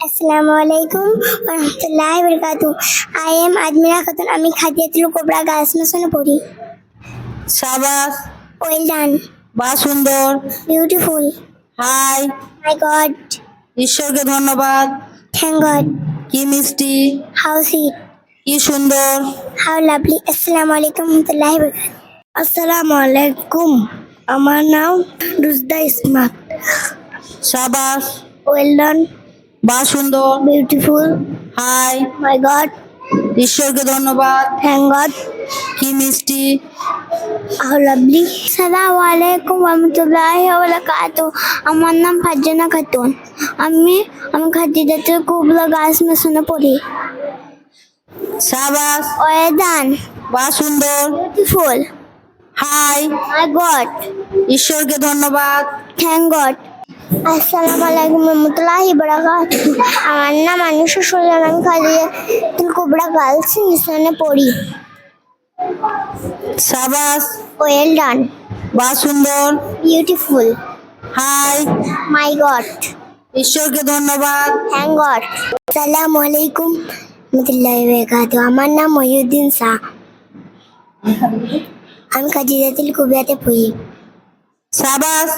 আসসালামু আলাইকুম রহমতুল্লাহ বরকাতু আই এম আজমিরা খাতুন আমি খাদিয়াতুল কোবরা গার্লস মিশনে পড়ি। সাবাস। ওয়েল ডান বা সুন্দর। বিউটিফুল হাই মাই গড ঈশ্বরকে ধন্যবাদ। থ্যাংক গড কি মিষ্টি। হাউ সুইট কি সুন্দর। হাউ লাভলি আসসালামু আলাইকুম রহমতুল্লাহ বরকাতু আসসালামু আলাইকুম। আমার নাম রুজদা ইসমাত। সাবাস। ওয়েল ডান বা সুন্দর বিউটিফুল হাই মাই গড ঈশ্বরকে ধন্যবাদ। থ্যাংক গড কি মিষ্টি। হাউ লাভলি আসসালামু আলাইকুম রহমতুল্লাহি বারাকাতু আমার নাম ফারজানা খাতুন। আমি আমি খাদিজাতুল কুবরা গার্লস মিশনে পড়ি। সাবাস। ওয়েদান। বা সুন্দর। বিউটিফুল হাই মাই গড ঈশ্বরকে ধন্যবাদ। থ্যাংক গড আসসালামু আলাইকুম রহমতুল্লাহি বারাকাতু আমার নাম আনিসা সুলতান আমি খাদিজাতুল কুবরা গার্লস মিশনে পড়ি। সাবাস। ওয়েল ডান বা সুন্দর। বিউটিফুল হাই মাই গড ঈশ্বরকে ধন্যবাদ। থ্যাংক গড আসসালামু আলাইকুম রহমতুল্লাহি বারাকাতু আমার নাম মহিউদ্দিন শাহ। আমি কাজিদাতুল কুবিয়াতে পড়ি। সাবাস।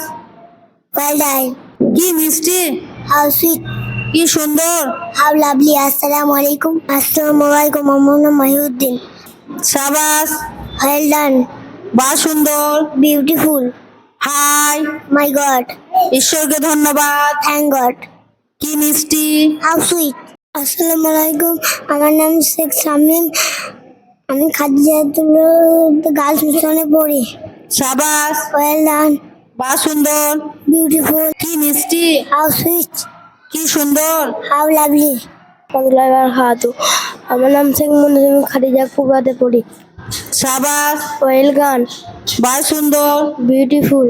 ওয়েল ডান কি মিষ্টি? হাউ সুইট কি সুন্দর? হাউ লাভলি আসসালামু আলাইকুম আসসালামু আলাইকুম আমার নাম মহিউদ্দিন। সাবাস। ওয়েল ডান বা সুন্দর। বিউটিফুল হাই মাই গড ঈশ্বরকে ধন্যবাদ। থ্যাংক গড কি মিষ্টি? হাউ সুইট আসসালামু আলাইকুম আমার নাম শেখ শামিম। আমি খাদিজাতুল গার্লস মিশনে পড়ি। সাবাস। ওয়েল ডান বা সুন্দর। বিউটিফুল কি মিষ্টি। হাউ সুইট কি সুন্দর। হাউ লাভলি খাওয়াতো আমার নাম শেখ মনির আমি খাদিজা কুবাতে পড়ি। সাবাস। ওয়েল গান বা সুন্দর। বিউটিফুল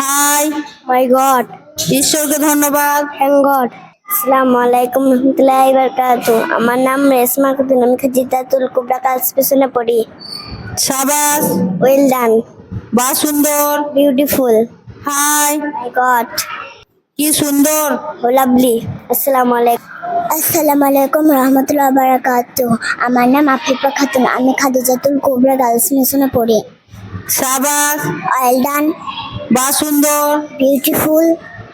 হাই মাই গড ঈশ্বরকে ধন্যবাদ। থ্যাংক গড আসসালামু আলাইকুম রহমতুল্লাহি বারাকাতু। আমার নাম রেশমা খাতুন আমি খাদিজাতুল কুবরা গার্লস মিশনে পড়ি। সাবাস। ওয়েল ডান বা সুন্দর। বিউটিফুল হাই মাই গড কি সুন্দর। লাভলি আসসালামু আলাইকুম আসসালামু আলাইকুম রহমতুল্লাহ বারাকাতু আমার নাম আফিফা খাতুন আমি খাদিজাতুল কুবরা গার্লস মিশনে পড়ি। সাবাস। ওয়েল ডান বা সুন্দর। বিউটিফুল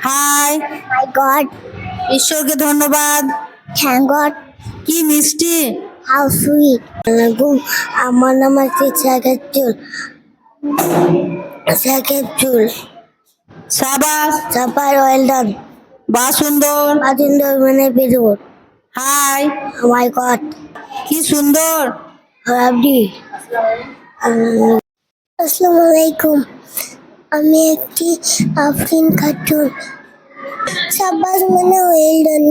হাই মাই গড ঈশ্বরকে ধন্যবাদ। থ্যাংক গড কি মিষ্টি। হাউ সুইট আলাইকুম। আমার নাম আছে সাকেব চুল সাকেব চুল সাবাস। সাপার ওয়েল ডান বা সুন্দর বাজিন্দর মানে বেরোর হাই। My god. কি সুন্দর। রাবডি আসসালামু আলাইকুম। আমি একটি আফরিন খাতুন সাব্বাস মানে ওয়েল ডান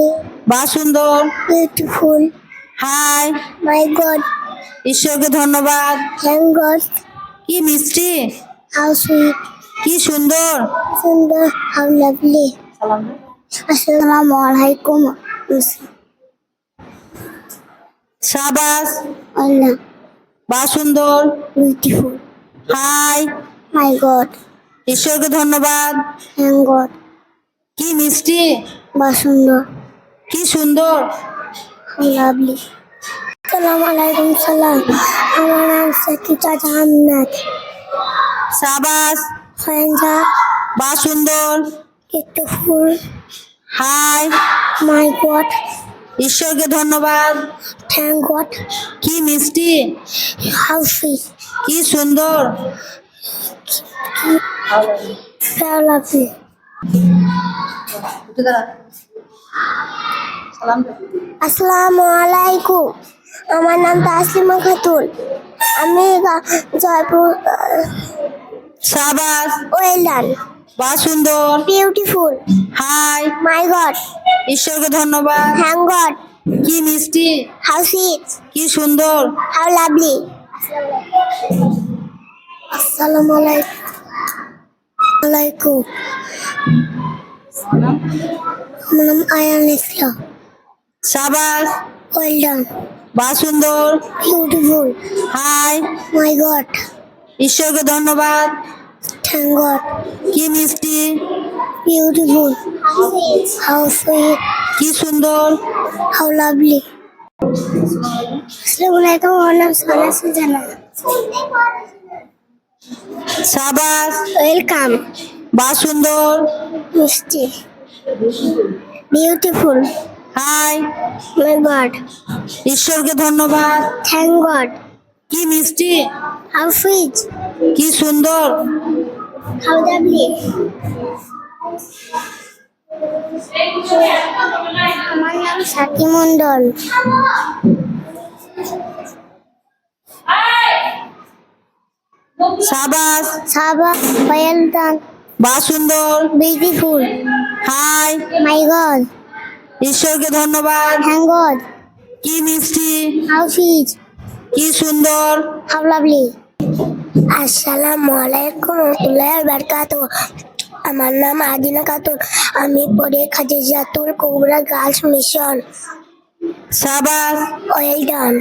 বা সুন্দর বিউটিফুল। হাই। My God. ঈশ্বরকে ধন্যবাদ। Thank God. কি মিষ্টি। হাউ সুইট কি সুন্দর। সুন্দর হাউ লাভলি আসসালামু আলাইকুম সাবাস। আল্লাহ। বা সুন্দর। বিউটিফুল হাই মাই গড ঈশ্বরকে ধন্যবাদ। থ্যাংক গড কি মিষ্টি। বা সুন্দর। কি সুন্দর। লাভলি আসসালামু আলাইকুম সালাম। আমার নাম সাকি চাচা সাবাস। ফ্রেন্ডা বা সুন্দর। বিউটিফুল হাই মাই গড ঈশ্বরকে ধন্যবাদ। থ্যাংক গড কি মিষ্টি। হাউ সুইট কি সুন্দর। আসসালামু আলাইকুম আমার নাম তাসলিমা খাতুন। আমি জয়পুর সাবাস। ওয়েল ডান বা সুন্দর। বিউটিফুল হাই মাই গড ঈশ্বরকে ধন্যবাদ। থ্যাংক গড কি মিষ্টি। হাউ সুইট কি সুন্দর। হাউ লাভলি আসসালামু আলাইকুম আলাইকুম আমার নাম আয়ান ইসলাম সাবাস ওয়েল ডান বা সুন্দর। বিউটিফুল হাই মাই গড ঈশ্বরকে ধন্যবাদ। গড কি মিষ্টি? বিউটিফুল হাউ সুইট কি সুন্দর? How lovely. Assalamualaikum আমার নাম সোনা সুজানা। সাবাস। ওয়েলকাম বা সুন্দর। মিষ্টি। বিউটিফুল হাই মাই গড ঈশ্বরকে ধন্যবাদ। থ্যাংক গড কি মিষ্টি? হাউ সুইট কি সুন্দর। লাভলি আমার নাম সাথী মন্ডল সাবাস। সাবা ওয়েল ডান বা সুন্দর বিউটিফুল হাই। মাই গড ঈশ্বরকে ধন্যবাদ। থ্যাংক গড কি মিষ্টি। হাউ সুইট কি সুন্দর। হাউ লাভলি আসসালামু আলাইকুম রহমতুল্লাহ বারকাত আমার নাম আদিনা খাতুন। আমি পড়ে খাদিজাতুল কোবরা গার্লস মিশন। সাবাস। Well done.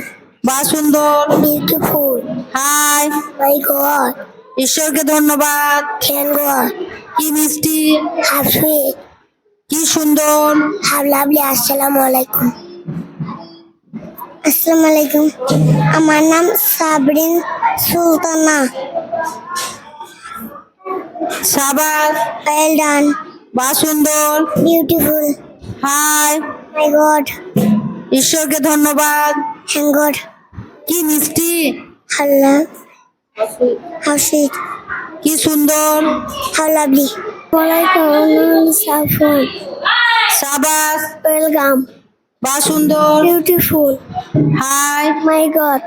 বা সুন্দর। বিউটিফুল। হাই। My God. ঈশ্বরকে ধন্যবাদ। Thank God. কি মিষ্টি। সুইট। কি সুন্দর। How lovely. আসসালামু আলাইকুম। আসসালামু আলাইকুম। আমার নাম সাবরিন সুলতানা সাবাস ওয়েল ডান বা সুন্দর বিউটিফুল হাই মাই গড ঈশ্বরকে ধন্যবাদ থ্যাংক গড কি মিষ্টি Hello. How sweet. কি সুন্দর How lovely. Walaikum saffron. সাবাস Welcome. বা সুন্দর Beautiful. Hi My God.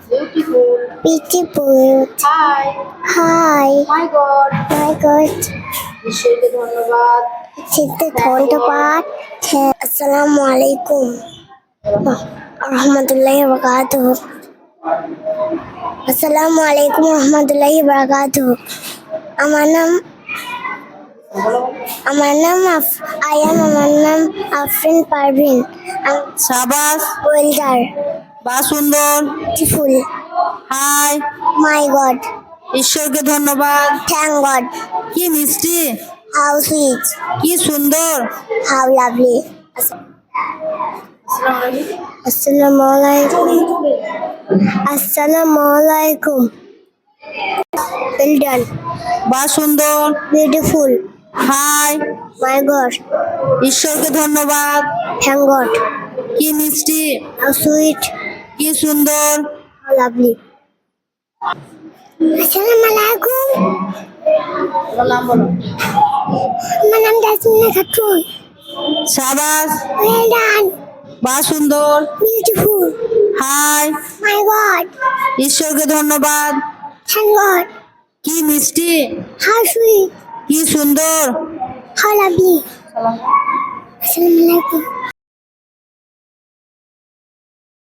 ছাপাচ উইন্ডাম পাথুনটাই পিটিপুর হাই মাই গড ধন্যবাদ। চিত্তে ধন্যবাদ। আসসালামু আলাইকুম। রহমতুল্লাহ বরকাত আসসালামু আলাইকুম রহমতুল্লাহ বরকাত আমার নাম আমার নাম আফ- আয়াম আমার নাম আফরিন পারভিন। সাবাস। ওয়েলডার। বা সুন্দর। বিউটিফুল হাই মাই গড ঈশ্বরকে ধন্যবাদ। থ্যাংক গড কি মিষ্টি। হাউ সুইট কি সুন্দর। হাউ লাভলি আসসালামু আলাইকুম। আসসালামু আলাইকুম। ওয়েল ডান বা সুন্দর। বিউটিফুল হাই মাই গড ঈশ্বরকে ধন্যবাদ। থ্যাংক গড কি মিষ্টি। সুইট কি সুন্দর। লাভলি আসসালামু আলাইকুম আমার নাম খাতুন। সাবাস। ওয়েল ডান বা সুন্দর। বিউটিফুল হাই মাই গড ঈশ্বরকে ধন্যবাদ। গড কি মিষ্টি। হাউ সুইট কি সুন্দর। হাউ লাভলি আসসালামু আলাইকুম